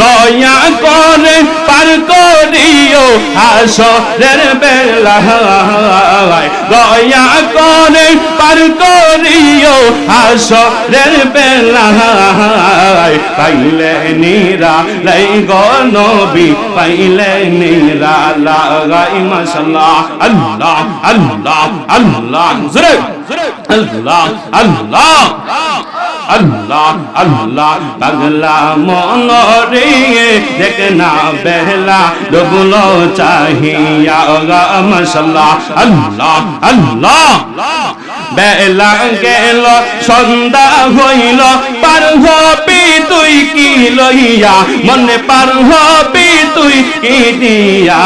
দয়া করে পার করিও হাসরের বেলায়। দয়া করে পার করিও হাসরের বেলায়। পাইলে নিরা লাই গনবি পাইলে নিরা লাগাই মশলা আল্লাহ আল্লাহ। আল্লাহ জোরে। আল্লাহ আল্লাহ। আল্লাহ আল্লাহ পাগলা মনরে দেখ না বেহলা ডুবলো চাহিয়া গা মশাল্লাহ আল্লাহ আল্লাহ। গেল, সন্ধ্যা হইল পার হবি তুই কি লইয়া? মনে পার হবি তুই কি দিয়া?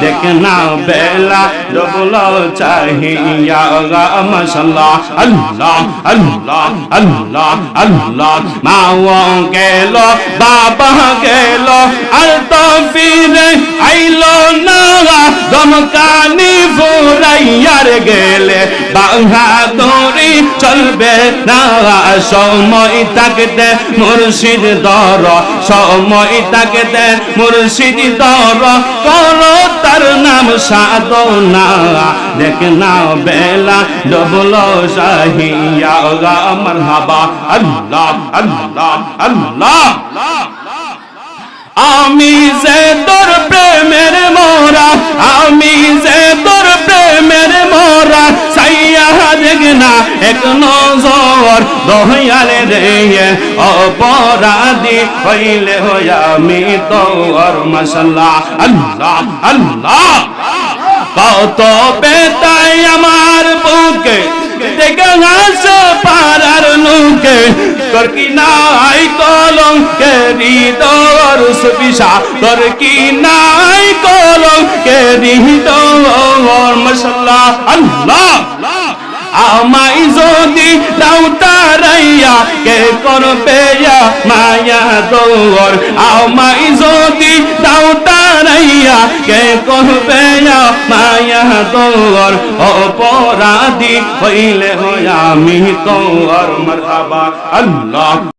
দেখ না বেলা, ডুবলো চাহিয়া, গা মশাল্লাহ, আল্লাহ আল্লাহ আল্লাহ আল্লাহ। মাও গেল, বাবা গেল তো আইলো দমকানি ফুরাইয়ার গেলে বাহাদুরি চলবে না। সময় থাকতে মুর্শিদ দর, সময় থাকতে মুর্শিদ দর। করো তার নাম সাধনা, দেখ না বেলা ডবল শাহিয়া মারহাবা, আল্লাহ আল্লাহ আল্লাহ। আমি যে না, এক নজর দয়ালে রে অপরাধী হইলে হই আমি তোর মশাল্লাহ আল্লাহ আল্লাহ। কত বেতাই আমার বুকে, দেখে হাস পারার নুকে তোর কি নাই কলঙ্কে হৃদর সুবিশা? তোর কি নাই কলঙ্কে হৃদর মশাল্লাহ আল্লাহ। আমাই যদি দাউতারাইয়া কে করবে মায়া দৌর আমাই যদি দাউতারাইয়া কে করবে মায়া দৌর অপরাধী হইলে আমি তোর মরহাবা আল্লাহ